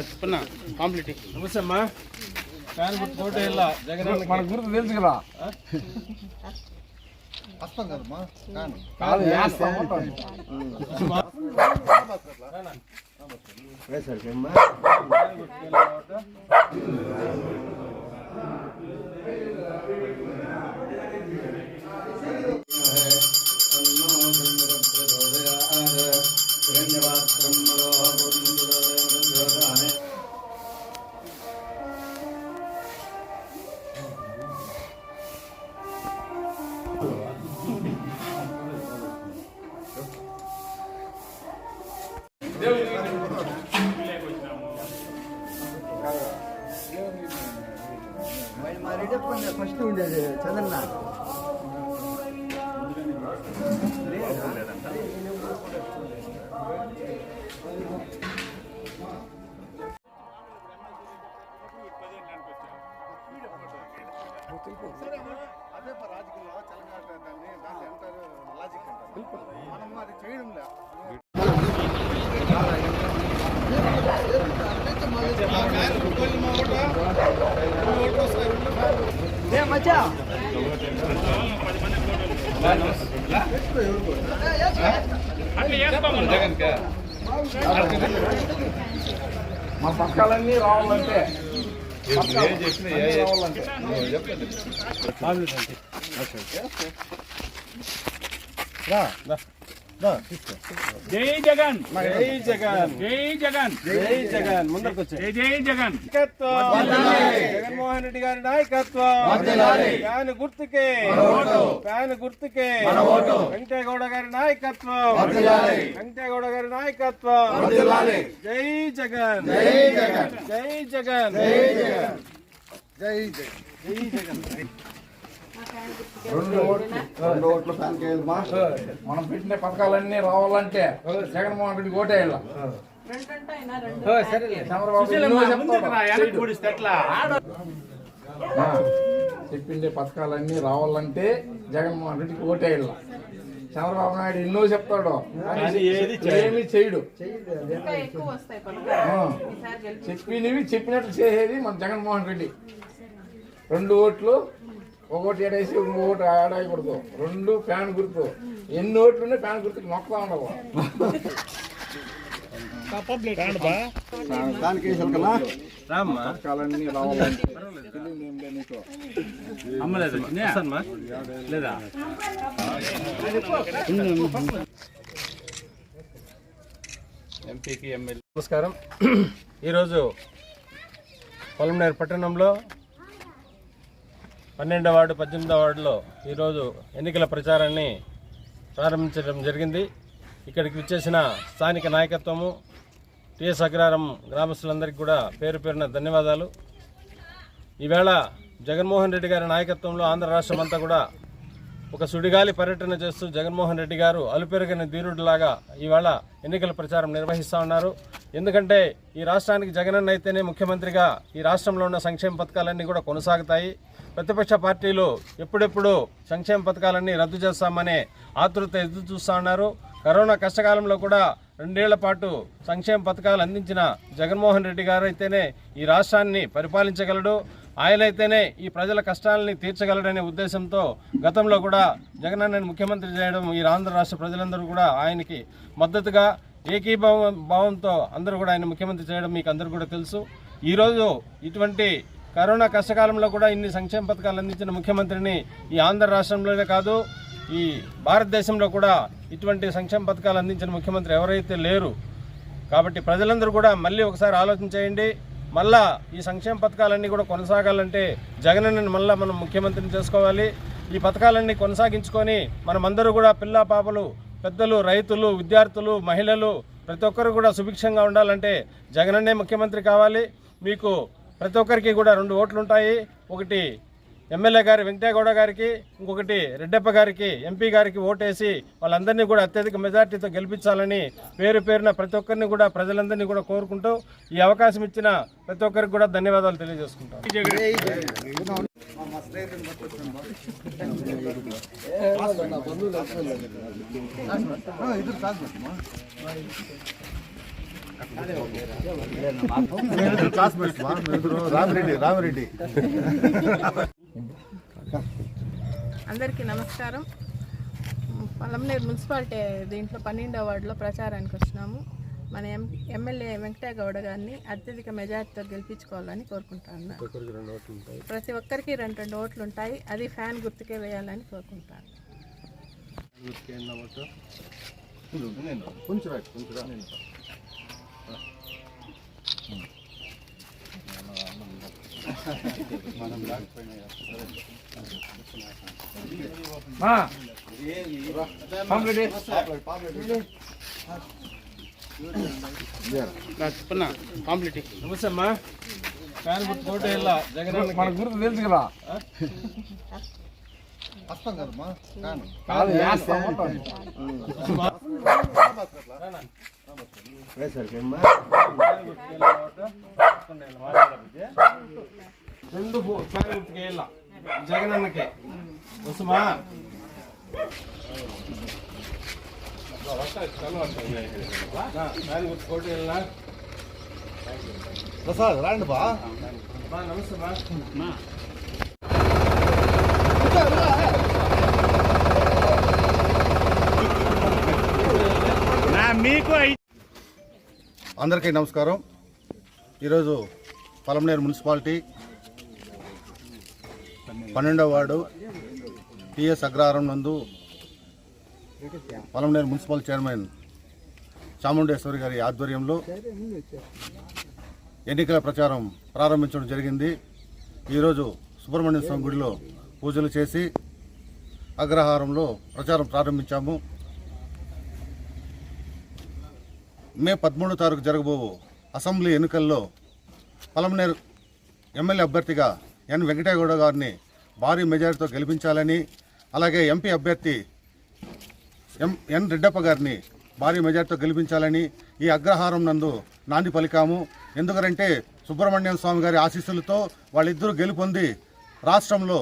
చెప్పన్న complete నమస్తే అమ్మా fan గుర్తు కోట ఇలా జగన్ మన గుర్తు తెలుసు కదా. వస్తాం కదమ్మా కాను కాదు వేస్తాం అదే రాజకీయంలో తెలంగాణ దాన్ని దాన్ని అంటారు లాజిక్ అంటారు మనం అది చేయడం లే మన పథకాలన్నీ రావాలంటే. రావాలంటే. జై జగన్ జై జగన్ జై జగన్ జై జగన్ ముందరకు జై జై జగన్ జగన్మోహన్ రెడ్డి గారి నాయకత్వం ఫ్యాన్ గుర్తుకే ఫ్యాన్ గుర్తుకే వెంకటేగౌడ గారి నాయకత్వం వెంకటేగౌడ గారి నాయకత్వం జై జగన్ జై జగన్ జై జగన్ జై జై రెండు ఓట్లు రెండు ఓట్లు. ఫ్యాన్ మనం పెట్టిన పథకాలన్నీ రావాలంటే జగన్మోహన్ రెడ్డి ఓటేయాల. ఆ, చెప్పిండే పథకాలన్నీ రావాలంటే జగన్మోహన్ రెడ్డికి ఓటేయాల. చంద్రబాబు నాయుడు ఎన్నో చెప్తాడు. ఏమి చేయడు. చెప్పినవి చెప్పినట్లు చేసేది మన జగన్మోహన్ రెడ్డి. రెండు ఓట్లు ఒకటి ఏడేసి ఇంకో ఓటు ఆడాయకూడదు రెండు ఫ్యాన్ గుర్తు. ఎన్ని ఓట్లు ఉన్నాయి ఫ్యాన్ గుర్తుకి నొక్కుతా ఉండవు. లేదా? ఎంపీకి ఎమ్మెల్యే. నమస్కారం. ఈరోజు పొలంనేరు పట్టణంలో పన్నెండవ వార్డు పద్దెనిమిదవ వార్డులో ఈరోజు ఎన్నికల ప్రచారాన్ని ప్రారంభించడం జరిగింది. ఇక్కడికి విచ్చేసిన స్థానిక నాయకత్వము టిఎస్ అగ్రారం గ్రామస్తులందరికీ కూడా పేరు పేరున ధన్యవాదాలు. ఈవేళ జగన్మోహన్ రెడ్డి గారి నాయకత్వంలో ఆంధ్ర రాష్ట్రం అంతా కూడా ఒక సుడిగాలి పర్యటన చేస్తూ జగన్మోహన్ రెడ్డి గారు అలుపెరగని ధీరుడిలాగా ఈవేళ ఎన్నికల ప్రచారం నిర్వహిస్తూ ఉన్నారు. ఎందుకంటే ఈ రాష్ట్రానికి జగనన్న అయితేనే ముఖ్యమంత్రిగా ఈ రాష్ట్రంలో ఉన్న సంక్షేమ పథకాలన్నీ కూడా కొనసాగుతాయి. ప్రతిపక్ష పార్టీలు ఎప్పుడెప్పుడు సంక్షేమ పథకాలన్నీ రద్దు చేస్తామనే ఆతృత ఎదురు చూస్తూ ఉన్నారు. కరోనా కష్టకాలంలో కూడా రెండేళ్ళ పాటు సంక్షేమ పథకాలు అందించిన జగన్మోహన్ రెడ్డి గారు అయితేనే ఈ రాష్ట్రాన్ని పరిపాలించగలడు. ఆయనైతేనే ఈ ప్రజల కష్టాలని తీర్చగలడనే ఉద్దేశంతో గతంలో కూడా జగనన్నని ముఖ్యమంత్రి చేయడం ఈ ఆంధ్ర రాష్ట్ర ప్రజలందరూ కూడా ఆయనకి మద్దతుగా ఏకీభావం భావంతో అందరూ కూడా ఆయన ముఖ్యమంత్రి చేయడం మీకు అందరూ కూడా తెలుసు. ఈరోజు ఇటువంటి కరోనా కష్టకాలంలో కూడా ఇన్ని సంక్షేమ పథకాలు అందించిన ముఖ్యమంత్రిని ఈ ఆంధ్ర రాష్ట్రంలోనే కాదు ఈ భారతదేశంలో కూడా ఇటువంటి సంక్షేమ పథకాలు అందించిన ముఖ్యమంత్రి ఎవరైతే లేరు కాబట్టి ప్రజలందరూ కూడా మళ్ళీ ఒకసారి ఆలోచన చేయండి. మళ్ళా ఈ సంక్షేమ పథకాలన్నీ కూడా కొనసాగాలంటే జగనన్నని మళ్ళా మనం ముఖ్యమంత్రిని చేసుకోవాలి. ఈ పథకాలన్నీ కొనసాగించుకొని మనమందరూ కూడా పిల్ల పాపలు పెద్దలు రైతులు విద్యార్థులు మహిళలు ప్రతి ఒక్కరు కూడా సుభిక్షంగా ఉండాలంటే జగనన్నే ముఖ్యమంత్రి కావాలి. మీకు ప్రతి ఒక్కరికి కూడా రెండు ఓట్లు ఉంటాయి ఒకటి ఎమ్మెల్యే గారి వెంకటేగౌడ గారికి ఇంకొకటి రెడ్డప్ప గారికి ఎంపీ గారికి ఓటేసి వాళ్ళందరినీ కూడా అత్యధిక మెజార్టీతో గెలిపించాలని పేరు పేరున ప్రతి ఒక్కరిని కూడా ప్రజలందరినీ కూడా కోరుకుంటూ ఈ అవకాశం ఇచ్చిన ప్రతి ఒక్కరికి కూడా ధన్యవాదాలు తెలియజేసుకుంటాం. ఇది రామిరెడ్డి రామిరెడ్డి అందరికీ నమస్కారం. పలంనేరు మున్సిపాలిటీ దీంట్లో పన్నెండో వార్డులో ప్రచారానికి వచ్చినాము మన ఎం ఎమ్మెల్యే వెంకటయ్య గౌడ గారిని అత్యధిక మెజార్టీతో గెలిపించుకోవాలని కోరుకుంటాను. ప్రతి ఒక్కరికి రెండు రెండు ఓట్లు ఉంటాయి. అది ఫ్యాన్ గుర్తుకే వేయాలని కోరుకుంటాను. కొంచెం మా పంపిణీ నమస్తే అమ్మా ఫ్యాన్ గుర్తు కోట ఇలా జగన్ మన గుర్తు తెలుసు కదా. కదమ్మా. కాదు. రెండు ఫ్యాన్ గుర్తుకే ఇలా జగన్ అన్నకే వస్తుమా ఫ్యాన్ గుర్తు కోట ఇలా ప్రసాద్ రాండి బా. నమస్తే మా అందరికీ నమస్కారం. ఈరోజు పలమనేరు మున్సిపాలిటీ పన్నెండవ వార్డు టిఎస్ అగ్రహారం నందు పలమనేరు మున్సిపల్ చైర్మన్ చాముండేశ్వరి గారి ఆధ్వర్యంలో ఎన్నికల ప్రచారం ప్రారంభించడం జరిగింది. ఈరోజు సుబ్రహ్మణ్య స్వామి గుడిలో పూజలు చేసి అగ్రహారంలో ప్రచారం ప్రారంభించాము. మే పదమూడో తారీఖు జరగబో అసెంబ్లీ ఎన్నికల్లో పలమనేరు ఎమ్మెల్యే అభ్యర్థిగా ఎన్ వెంకటేగౌడ గారిని భారీ మెజారిటీతో గెలిపించాలని అలాగే ఎంపీ అభ్యర్థి ఎం ఎన్ రెడ్డప్ప గారిని భారీ మెజార్టీతో గెలిపించాలని ఈ అగ్రహారం నందు నాంది పలికాము. ఎందుకంటే సుబ్రహ్మణ్యం స్వామి గారి ఆశీస్సులతో వాళ్ళిద్దరూ గెలుపొంది రాష్ట్రంలో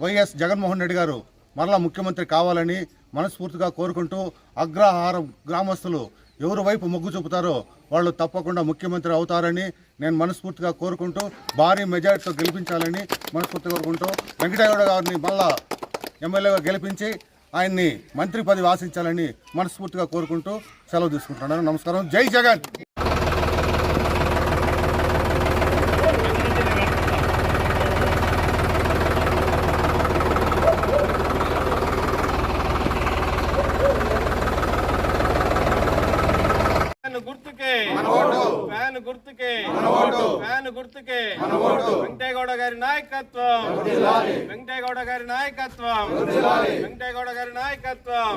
వైఎస్ జగన్మోహన్ రెడ్డి గారు మరలా ముఖ్యమంత్రి కావాలని మనస్ఫూర్తిగా కోరుకుంటూ అగ్రహారం గ్రామస్తులు ఎవరి వైపు మొగ్గు చూపుతారో వాళ్ళు తప్పకుండా ముఖ్యమంత్రి అవుతారని నేను మనస్ఫూర్తిగా కోరుకుంటూ భారీ మెజార్టీతో గెలిపించాలని మనస్ఫూర్తిగా కోరుకుంటూ వెంకటగౌడ గారిని మళ్ళా ఎమ్మెల్యేగా గెలిపించి ఆయన్ని మంత్రి పదవి ఆశించాలని మనస్ఫూర్తిగా కోరుకుంటూ సెలవు తీసుకుంటున్నాను. నమస్కారం. జై జగన్! ఫ్యాన్ గుర్తుకే. ఫ్యాన్ గుర్తుకే. ఫ్యాన్ గుర్తుకే. వెంకటేగౌడ గారి నాయకత్వం. వెంకటేగౌడ గారి నాయకత్వం. వెంకటేగౌడ గారి నాయకత్వం.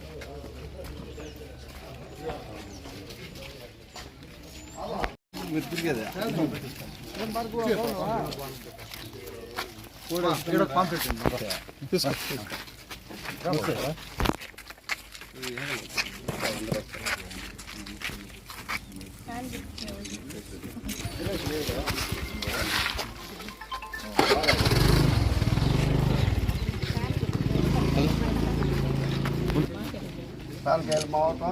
ఫ్యాన్ కేయండి చెప్తానులే ఫ్యాన్ గుర్తుకే ఓటు. సార్ మావతో